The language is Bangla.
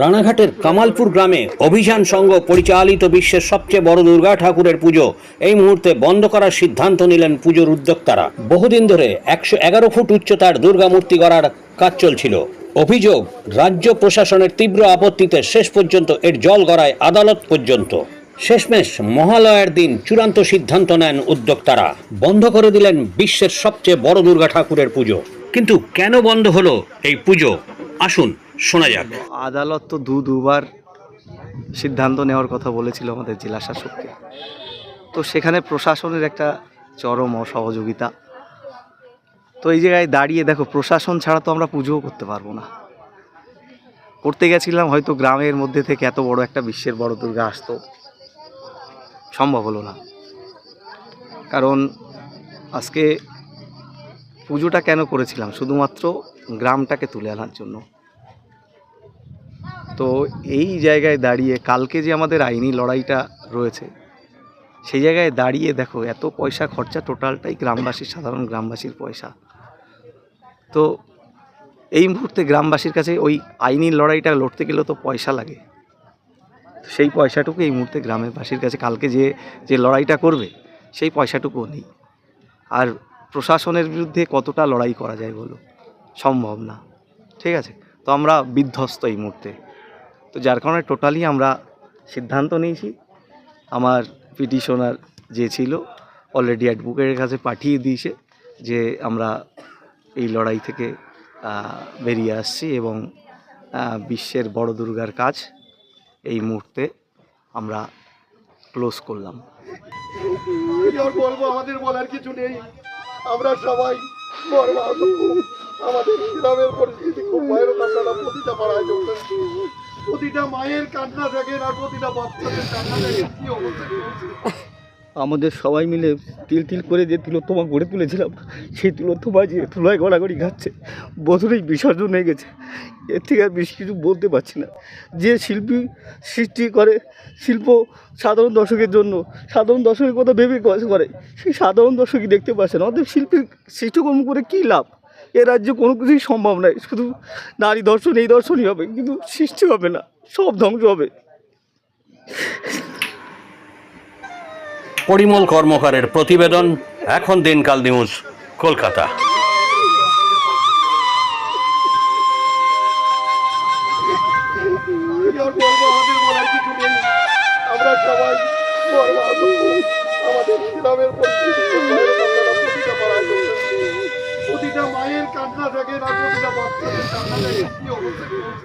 রানাঘাটের কামালপুর গ্রামে অভিযান সংঘ পরিচালিত বিশ্বের সবচেয়ে বড় দুর্গা ঠাকুরের পুজো। এই মুহূর্তে বন্ধ করার সিদ্ধান্ত নিলেন পুজোর উদ্যোক্তারা। বহুদিন ধরে একশো এগারো ফুট উচ্চতার দুর্গা মূর্তি গড়ার কাজ চলছিল। অভিযোগ, রাজ্য প্রশাসনের তীব্র আপত্তিতে শেষ পর্যন্ত এর জল গড়ায় আদালত পর্যন্ত। শেষমেশ মহালয়ার দিন চূড়ান্ত সিদ্ধান্ত নেন উদ্যোক্তারা। বন্ধ করে দিলেন বিশ্বের সবচেয়ে বড় দুর্গা ঠাকুরের পুজো। কিন্তু কেন বন্ধ হলো এই পুজো? আসুন। শোনা যাক। আদালত তো দু দুবার সিদ্ধান্ত নেওয়ার কথা বলেছিল আমাদের জেলা শাসককে। তো সেখানে প্রশাসনের একটা চরম অসহযোগিতা। তো এই জায়গায় দাঁড়িয়ে দেখো, প্রশাসন ছাড়া তো আমরা পুজোও করতে পারব না। করতে গেছিলাম, হয়তো গ্রামের মধ্যে থেকে এত বড় একটা বিশ্বের বড় দুর্গা আসতো। সম্ভব হলো না। কারণ আজকে পুজোটা কেন করেছিলাম? শুধুমাত্র গ্রামটাকে তুলে আনার জন্য। তো এই জায়গায় দাঁড়িয়ে কালকে যে আমাদের আইনি লড়াইটা রয়েছে, সেই জায়গায় দাঁড়িয়ে দেখো, এত পয়সা খরচা টোটালটাই গ্রামবাসীর, সাধারণ গ্রামবাসীর পয়সা। তো এই মুহূর্তে গ্রামবাসীর কাছে ওই আইনি লড়াইটা লড়তে গেলেও তো পয়সা লাগে। সেই পয়সাটুকু এই মুহূর্তে গ্রামের বাসীর কাছে, কালকে যে যে লড়াইটা করবে, সেই পয়সাটুকুও নেই। আর প্রশাসনের বিরুদ্ধে কতটা লড়াই করা যায় বলো? সম্ভব না। ঠিক আছে? তো আমরা বিধ্বস্ত এই মুহূর্তে। তো যার কারণে টোটালি আমরা সিদ্ধান্ত নিয়েছি। আমার পিটিশনার যে ছিল অলরেডি অ্যাডভোকেটের কাছে পাঠিয়ে দিয়েছে যে আমরা এই লড়াই থেকে বেরিয়ে আসছি এবং বিশ্বের বড় দুর্গার কাজ এই মুহূর্তে আমরা ক্লোজ করলাম। বলব? আমাদের বলার কিছু নেই। আমরা সবাই আমাদের গ্রামের পরিস্থিতি খুব প্রতিটা পাড়ায় প্রতিটা মায়ের কান্না আর প্রতিটা বাচ্চাদের কান্না কি আমাদের সবাই মিলে তিল তিল করে যে তিলোত্তমা গড়ে তুলেছিলাম, সেই তিলোত্তমা যে তুলায় গড়াগড়ি খাচ্ছে, বছরেই বিসর্জন হয়ে গেছে। এর থেকে আর বেশি কিছু বলতে পারছি না। যে শিল্পী সৃষ্টি করে, শিল্প সাধারণ দর্শকের জন্য, সাধারণ দর্শকের কথা ভেবে করে সেই সাধারণ দর্শকই দেখতে পাচ্ছে না। অতএব শিল্পীর সৃষ্টিকর্ম করে কী লাভ? এ রাজ্যে কোনো কিছুই সম্ভব নয়। শুধু নারী দর্শন এই দর্শনই হবে। কিন্তু সৃষ্টি হবে না সব ধ্বংস হবে। পরিমল কর্মকারের প্রতিবেদন এখন দিনকাল নিউজ কলকাতা। আমরা সবাই আমাদের গ্রামের পরিস্থিতি প্রতিটা থেকে